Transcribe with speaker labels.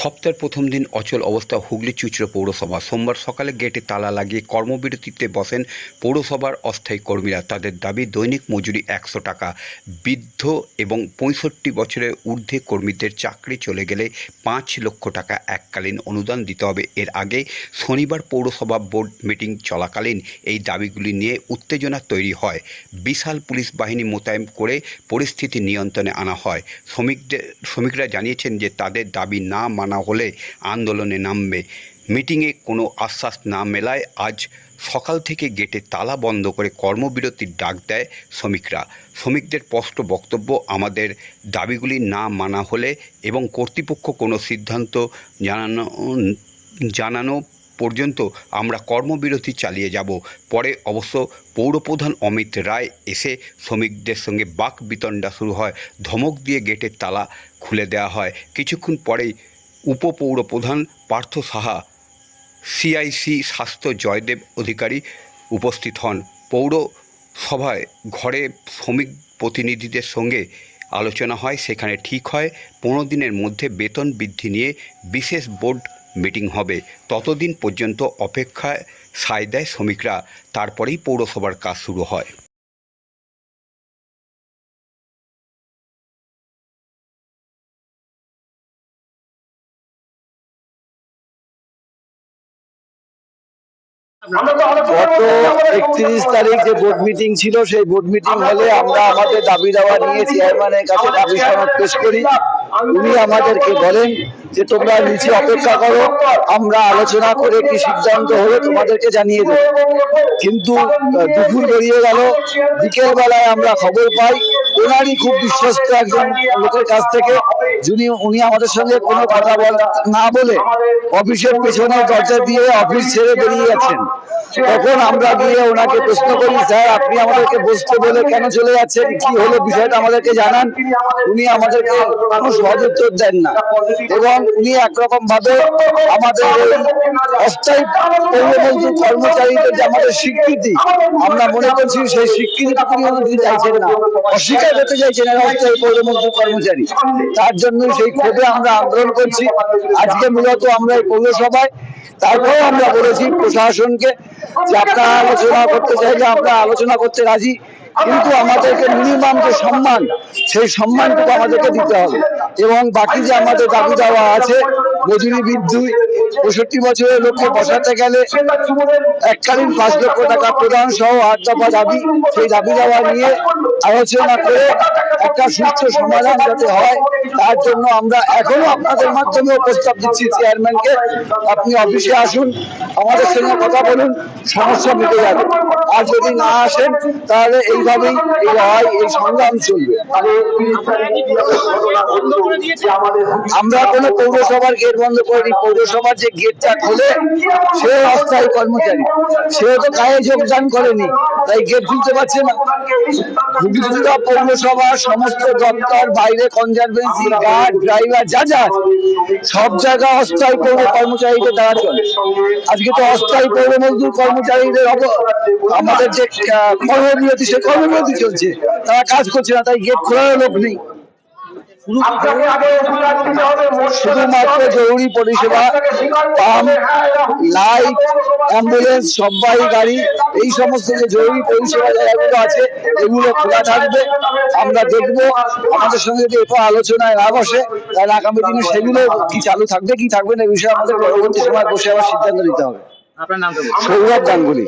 Speaker 1: সপ্তাহের প্রথম দিন অচল অবস্থা হুগলি চুচড়ো পৌরসভা। সোমবার সকালে গেটে তালা লাগিয়ে কর্মবিরতিতে বসেন পৌরসভার অস্থায়ী কর্মীরা। তাদের দাবি, দৈনিক মজুরি একশো টাকা। বৃদ্ধ এবং পঁয়ষট্টি বছরের ঊর্ধ্বে কর্মীদের চাকরি চলে গেলে পাঁচ লক্ষ টাকা এককালীন অনুদান দিতে হবে। এর আগে শনিবার পৌরসভা বোর্ড মিটিং চলাকালীন এই দাবিগুলি নিয়ে উত্তেজনা তৈরি হয়। বিশাল পুলিশ বাহিনী মোতায়েন করে পরিস্থিতি নিয়ন্ত্রণে আনা হয়। শ্রমিকদের শ্রমিকরা জানিয়েছেন যে তাদের দাবি না মানা হলে আন্দোলনে নামবে। মিটিংয়ে কোনো আশ্বাস না মেলায় আজ সকাল থেকে গেটে তালা বন্ধ করে কর্মবিরতির ডাক দেয় শ্রমিকরা। শ্রমিকদের স্পষ্ট বক্তব্য, আমাদের দাবিগুলি না মানা হলে এবং কর্তৃপক্ষ কোনো সিদ্ধান্ত জানানো জানানো পর্যন্ত আমরা কর্মবিরতি চালিয়ে যাব। পরে অবশ্য পৌরপ্রধান অমিত রায় এসে শ্রমিকদের সঙ্গে বাক বিতণ্ডা শুরু হয়। ধমক দিয়ে গেটের তালা খুলে দেওয়া হয়। কিছুক্ষণ পরেই উপপৌরপ্রধান পার্থ সাহা সিআইসি স্বাস্থ্য জয়দেব অধিকারী উপস্থিত হন। পৌরসভায় ঘরে শ্রমিক প্রতিনিধিদের সঙ্গে আলোচনা হয়, সেখানে ঠিক হয়, পনেরো দিনের মধ্যে বেতন বৃদ্ধি নিয়ে বিশেষ বোর্ড মিটিং হবে। ততদিন পর্যন্ত অপেক্ষায় সায় দেয় শ্রমিকরা, তারপরেই পৌরসভার কাজ শুরু হয়।
Speaker 2: গত একত্রিশ তারিখ যে বোর্ড মিটিং ছিল সেই বোর্ড মিটিং হলে আমরা আমাদের দাবি দাওয়া নিয়ে চেয়ারম্যানের কাছে দাবি সনদ পেশ করি। উনি আমাদেরকে বলেন যে তোমরা নিচে অপেক্ষা করো। আমরা আলোচনা করে কি সিদ্ধান্ত হলো তোমাদেরকে জানিয়ে দেবো। কিন্তু দুপুর বেরিয়ে গেল। বিকেল বেলায় আমরা খবর পাই ওনারই খুব বিশ্বস্ত একজন লোকের কাছ থেকে যিনি, উনি আমাদের সঙ্গে কোনো কথা বল, না বলে অফিসের পেছনে দরজা দিয়ে অফিস ছেড়ে বেরিয়ে যাচ্ছেন তখন আমরা গিয়ে ওনাকে প্রশ্ন করি, স্যার, আপনি আমাদেরকে বসতে বলে কেন চলে যাচ্ছেন? কি হলো? বিষয়টা আমাদেরকে জানান। উনি আমাদেরকে কোনো সহজ উত্তর দেন না। এবং উনি একরকম ভাবে আমাদের অস্থায়ী পৌরমন্ত্রী কর্মচারীদের যে আমাদের স্বীকৃতি, আমরা মনে করছি সেই স্বীকৃতিটুকু উনি চাইছেন না। অস্বীকার করতে চাইছেন কর্মচারী। তার জন্য সেই আমরা আন্দোলন করছি। আজকে মূলত আমরা এই পৌরসভায় তারপরে আমরা বলেছি প্রশাসনকে যে আপনারা আলোচনা করতে চাইলে আমরা আলোচনা করতে রাজি, কিন্তু আমাদেরকে মিনিমাম যে সম্মান, সেই সম্মানটুকু আমাদেরকে দিতে হবে। এবং বাকি যে আমাদের দাবি দেওয়া আছে, মজুরি বৃদ্ধি পঁয়ষট্টি বছরের লোককে বসাতে গেলে এককালীন পাঁচ লক্ষ টাকা প্রদান সহ আট দফা দাবি, সেই দাবি দাবা নিয়ে আলোচনা করে একটা সুস্থ সমাধান যাতে হয়, তার জন্য আমরা এখনও আপনাদের মাধ্যমে প্রস্তাব দিচ্ছি চেয়ারম্যানকে আপনি অফিসে আসুন, আমাদের সঙ্গে কথা বলুন, সমস্যা মিটে যাবে। আর যদি না আসেন, তাহলে এইভাবেই এই লড়াই, এই সংগ্রাম চলবে। আমরা কোনো পৌরসভার গেট বন্ধ করিনি, পৌরসভার যে গেটটা খোলে সে অস্থায়ী কর্মচারী। সেও তো কাজে যোগদান করেনি, তাই গেট খুলতে পারছে না। হুগলিজুড়া পৌরসভার সমস্ত দপ্তর, বাইরে কনজারভেন্সি গার্ড ড্রাইভার যা যা সব জায়গা অস্থায়ী পৌর কর্মচারীদের দ্বারা চলে। আজকে তো অস্থায়ী পৌর মজদুর কর্মচারীদের আমাদের যে কর্মবিরতি, সে কর্মবিরতি চলছে। তারা কাজ করছে না, তাই গেট খোলার লোক নেই। শুধুমাত্র জরুরি পরিষেবা পাম্প লাইট অ্যাম্বুলেন্স সবাই গাড়ি এই সমস্ত যে জরুরি পরিষেবা জায়গাগুলো আছে এগুলো খোলা থাকবে। আমরা দেখব আমাদের সঙ্গে যদি এরপর আলোচনায় না বসে তাহলে আগামী দিনে সেগুলো কি চালু থাকবে কি থাকবে না এই বিষয়ে আমাদের পরবর্তী সময় বসে আবার সিদ্ধান্ত নিতে হবে।
Speaker 3: আপনার নামটা বলুন।
Speaker 2: সৌরভ গাঙ্গুলি।